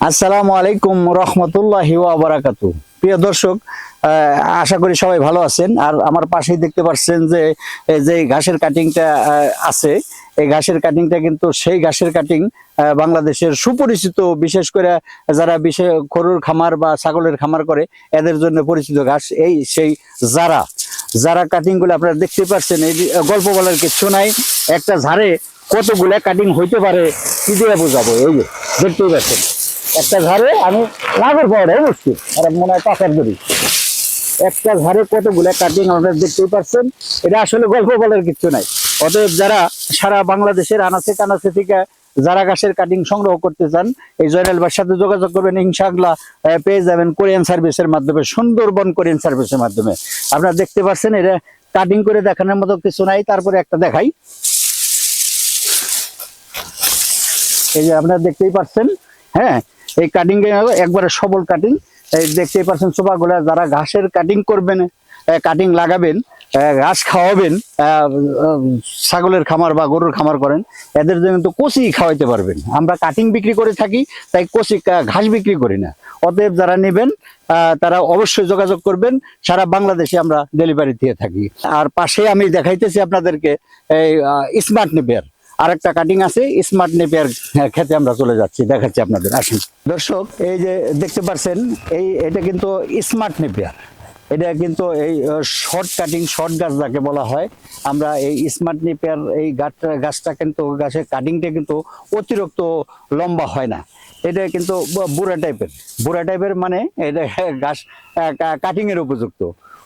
আসসালামু আলাইকুম রহমতুল্লাহি বারাকাতু। প্রিয় দর্শক আশা করি সবাই ভালো আছেন। আর আমার পাশেই দেখতে পাচ্ছেন যে যে ঘাসের কাটিংটা আছে, এই ঘাসের কাটিংটা কিন্তু সেই ঘাসের কাটিং বাংলাদেশের সুপরিচিত, বিশেষ করে যারা বিশেষ গরুর খামার বা ছাগলের খামার করে, এদের জন্য পরিচিত ঘাস এই সেই যারা যারা কাটিংগুলো আপনারা দেখতে পাচ্ছেন, এই গল্প বলার কিছু নাই। একটা ঝাড়ে কতগুলা কাটিং হইতে পারে, কি দিয়ে বোঝাবো? এই যে, দেখতেই পাচ্ছেন। একটা ঝাড়ে আমি লাভের পাওয়ার মুশকিল আর মনে হয় পাকার দড়ি। একটা ঝাড়ে কতগুলা কাটিং আপনারা দেখতেই পাচ্ছেন। এটা আসলে গল্প বলার কিছু নাই। অতএব যারা সারা বাংলাদেশের আনাচে কানাচে থেকে যারা গাছের কাটিং সংগ্রহ করতে চান, এই জয়নাল ভাইয়ের সাথে যোগাযোগ করবেন। ইনশাআল্লাহ পেয়ে যাবেন কোরিয়ান সার্ভিসের মাধ্যমে, সুন্দরবন কোরিয়ান সার্ভিসের মাধ্যমে। আপনারা দেখতে পাচ্ছেন, এটা কাটিং করে দেখানোর মতো কিছু নাই। তারপরে একটা দেখাই। এই যে আপনারা দেখতেই পাচ্ছেন হ্যাঁ এই কাটিং একবারে সবল কাটিং দেখতেই পাচ্ছেন সোফাগুলা যারা ঘাসের কাটিং করবেন কাটিং লাগাবেন ঘাস খাওয়াবেন ছাগলের খামার বা গরুর খামার করেন, এদের জন্য কিন্তু কচি খাওয়াইতে পারবেন। আমরা কাটিং বিক্রি করে থাকি, তাই কচি ঘাস বিক্রি করি না। অতএব যারা নেবেন তারা অবশ্যই যোগাযোগ করবেন, সারা বাংলাদেশে আমরা ডেলিভারি দিয়ে থাকি। আর পাশে আমি দেখাইতেছি আপনাদেরকে, এই স্মার্ট নেপিয়ার আরেকটা কাটিং আছে স্মার্ট নেপিয়ার খেতে আমরা চলে যাচ্ছি, দেখাচ্ছি আপনাদের, আসুন। দর্শক, এই যে দেখতে পাচ্ছেন এই, এটা কিন্তু স্মার্ট নেপিয়ার এটা কিন্তু এই শর্ট কাটিং শর্ট গাছ যাকে বলা হয়। আমরা এই স্মার্ট নেপিয়ার এই গাছটা গাছটা কিন্তু, গাছের কাটিংটা কিন্তু অতিরিক্ত লম্বা হয় না। এটা কিন্তু বুড়া টাইপের বুড়া টাইপের মানে এটা গাছ কাটিং এর উপযুক্ত।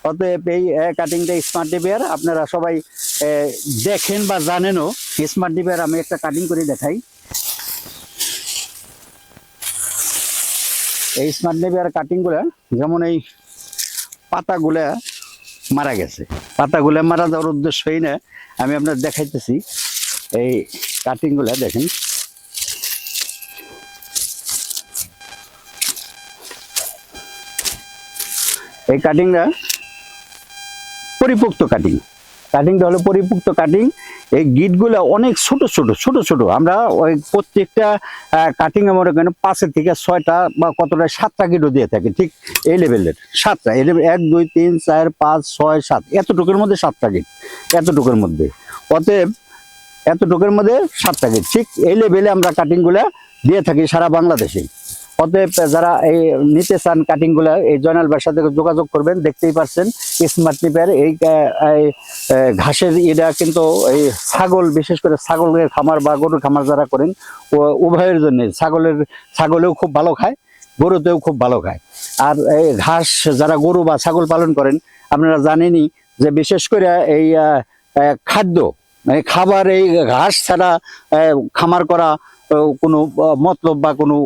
অতএব এই কাটিংটা স্মার্ট ডিপিয়ার আপনারা সবাই দেখেন বা জানেনও স্মার্ট ডিপিয়ার আমি একটা কাটিং করে দেখাই। এই স্মার্ট ডিপিয়ার কাটিংগুলা যেমন এই পাতাগুলা মারা গেছে। পাতাগুলা মারা যাওয়ার উদ্দেশ্যই না, আমি আপনার দেখাইতেছি। এই কাটিংগুলা দেখেন। এই কাটিংটা পরিপুক্ত কাটিং কাটিংটা হলো পরিপুক্ত কাটিং এই গিটগুলো অনেক ছোট ছোট ছোট ছোট। আমরা ওই প্রত্যেকটা কাটিং আমার এখানে পাঁচের থেকে ছয়টা বা কতটা, সাতটা গিটও দিয়ে থাকি, ঠিক এই লেভেলের সাতটা, এই level- এক, দুই, তিন, চার, পাঁচ, ছয়, সাত, এতটুকুর মধ্যে সাতটা গিট এতটুকুর মধ্যে। অতএব এতটুকুর মধ্যে সাতটা গিট ঠিক এই লেভেলে আমরা কাটিংগুলো দিয়ে থাকি সারা বাংলাদেশেই অতএব যারা এই নিতে চান কাটিংগুলা, এই জয়নাল ভাইয়ের সাথে যোগাযোগ করবেন, দেখতেই পাচ্ছেন স্মার্ট নিপের এই ঘাসের এটা কিন্তু এই ছাগল, বিশেষ করে ছাগলের খামার বা গরুর খামার যারা করেন উভয়ের জন্য ছাগলের, ছাগলেও খুব ভালো খায়, গরুতেও খুব ভালো খায়। আর এই ঘাস যারা গরু বা ছাগল পালন করেন, আপনারা জানেনই যে বিশেষ করে এই খাদ্য মানে খাবার, এই ঘাস ছাড়া খামার করা কোনো মতলব বা কোনো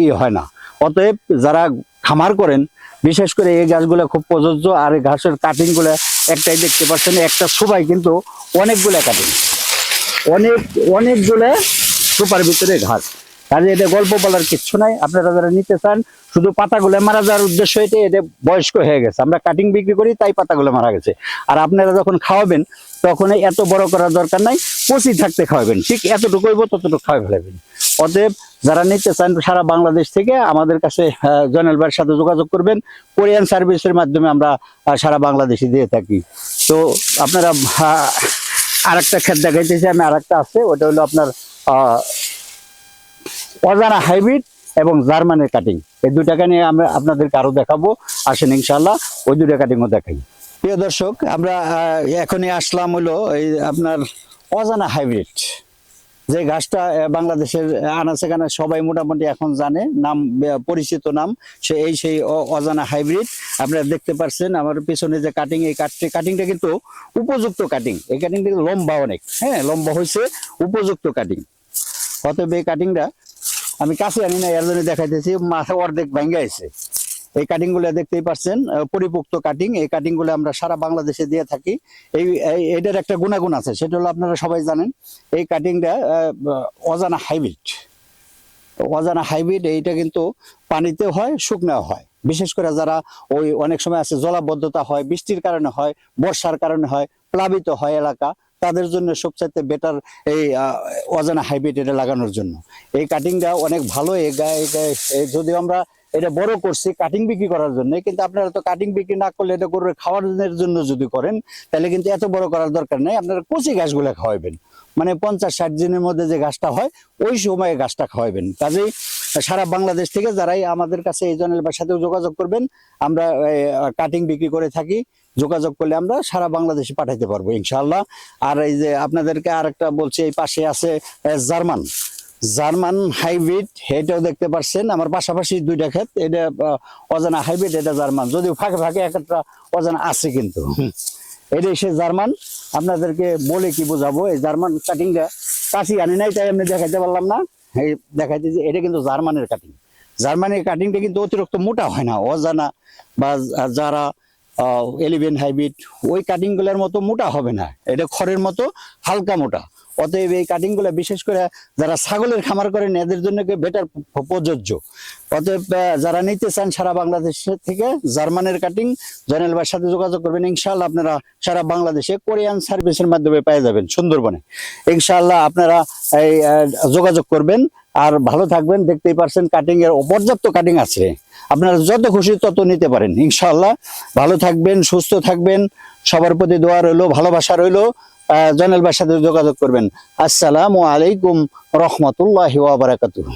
ই হয় না। অতএব যারা খামার করেন, বিশেষ করে এই গাছগুলো খুব প্রযোজ্য আর এই ঘাসের কাটিংগুলো একটাই দেখতে পাচ্ছেন, একটা সবাই কিন্তু অনেকগুলো কাটিং। অনেক, অনেকগুলো সুপার ভিতরে ঘাস। কাজে এটা গল্প বলার কিচ্ছু নাই। আপনারা যারা নিতে চান, শুধু পাতাগুলো মারা যাওয়ার উদ্দেশ্য এটা এটা বয়স্ক হয়ে গেছে। আমরা কাটিং বিক্রি করি, তাই পাতাগুলো মারা গেছে। আর আপনারা যখন খাওয়াবেন, তখন এত বড় করার দরকার নাই পচি থাকতে খাওয়াবেন। ঠিক এতটুকু হইব, ততটুকু খাওয়াই ফেলাবেন। অতএব যারা নিতে চান, সারা বাংলাদেশ থেকে আমাদের কাছে জয়নাল ভাইয়ের সাথে যোগাযোগ করবেন। কোরিয়ান সার্ভিসের মাধ্যমে আমরা সারা বাংলাদেশে দিয়ে থাকি। তো আপনারা আর একটা ক্ষেত দেখাইতেছি, আমি আর একটা আছে, ওটা হলো আপনার অজানা হাইব্রিড এবং জার্মানের কাটিং এই দুটাকে নিয়ে আমরা আপনাদেরকে আরও দেখাবো। আসেন ইনশাল্লাহ ওই দুটা কাটিংও দেখাই। প্রিয় দর্শক, আমরা এখনই আসলাম হলো এই আপনার অজানা হাইব্রিড যে গাছটা বাংলাদেশের আনাচে কানা সবাই মোটামুটি এখন জানে, নাম পরিচিত নাম, সে এই সেই অজানা হাইব্রিড আপনারা দেখতে পাচ্ছেন আমার পিছনে যে কাটিং এই কাটটি কাটিংটা কিন্তু উপযুক্ত কাটিং এই কাটিংটা লম্বা অনেক। হ্যাঁ লম্বা হয়েছে উপযুক্ত কাটিং অতএব এই কাটিংটা আমি কাছে আনি না এর জন্য দেখাইতেছি, মাথা অর্ধেক ভেঙে আছে। এই কাটিংগুলো দেখতেই পাচ্ছেন পরিপুক্ত কাটিং এই কাটিংগুলো আমরা সারা বাংলাদেশে দিয়ে থাকি। এই এটার একটা গুণাগুণ আছে, সেটা হলো আপনারা সবাই জানেন, এই কাটিংটা অজানা হাইব্রিড অজানা হাইব্রিড এইটা কিন্তু পানিতেও হয়, শুকনাও হয়। বিশেষ করে যারা ওই অনেক সময় আছে জলাবদ্ধতা হয়, বৃষ্টির কারণে হয়, বর্ষার কারণে হয়, প্লাবিত হয় এলাকা তাদের জন্য সবচাইতে বেটার এই অজানা হাইব্রিড এটা লাগানোর জন্য। এই কাটিংটা অনেক ভালো, এই গায়ে এই আমরা এটা বড় করছি কাটিং বিক্রি করার জন্য, কিন্তু আপনারা তো কাটিং বিক্রি না করলে এটা গরুর খাওয়ার জন্য যদি করেন, তাহলে কিন্তু এত বড় করার দরকার নেই। আপনারা কচি ঘাসগুলো খাওয়াবেন মানে পঞ্চাশ ষাট দিনের মধ্যে যে গাছটা হয়, ওই সময়ে গাছটা খাওয়াবেন কাজেই সারা বাংলাদেশ থেকে যারাই আমাদের কাছে এই জনের সাথেও যোগাযোগ করবেন, আমরা কাটিং বিক্রি করে থাকি, যোগাযোগ করলে আমরা সারা বাংলাদেশে পাঠাইতে পারব ইনশাল্লাহ আর এই যে আপনাদেরকে আরেকটা বলছি, এই পাশে আছে জার্মান। জার্মান হাইব্রিড, এটাও দেখতে পাচ্ছেন, আমার পাশাপাশি দুইটা ক্ষেত, এটা অজানা হাইব্রিড, এটা জার্মান। যদিও ফাঁকে ফাঁকে একটা অজানা আছে কিন্তু। এটা সে জার্মান, আপনাদেরকে বলে কি বোঝাবো, এই জার্মান কাটিংটা কাশি আনি নাই, তাই আমি দেখাইতে পারলাম না। দেখাইতে যে এটা কিন্তু জার্মানের কাটিং জার্মানির কাটিংটা কিন্তু অতিরিক্ত মোটা হয় না, অজানা বা যারা এলিভেন হাইব্রিড ওই কাটিংগুলোর মতো মোটা হবে না। এটা খড়ের মতো হালকা মোটা। অতএব এই কাটিংগুলা বিশেষ করে যারা ছাগলের খামার করেন, এদের জন্য বেটার প্রযোজ্য? অতএব যারা নিতে চান সারা বাংলাদেশ থেকে জার্মানের কাটিং, জয়নাল ভাইয়ের সাথে যোগাযোগ করবেন। ইনশাআল্লাহ আপনারা সারা বাংলাদেশে কোরিয়ান সার্ভিসের মাধ্যমে পেয়ে যাবেন সুন্দরবনে। ইনশাআল্লাহ আপনারা এই যোগাযোগ করবেন। আর ভালো থাকবেন। দেখতেই পারছেন কাটিং এর পর্যাপ্ত কাটিং আছে। আপনারা যত খুশি তত নিতে পারেন। ইনশাআল্লাহ ভালো থাকবেন, সুস্থ থাকবেন। সবার প্রতি দোয়া রইল, ভালোবাসা রইল। জয়নাল ভাইয়ের সাথে যোগাযোগ করবেন। আসসালামু আলাইকুম রহমতুল্লাহ ওয়া বারাকাতুহু।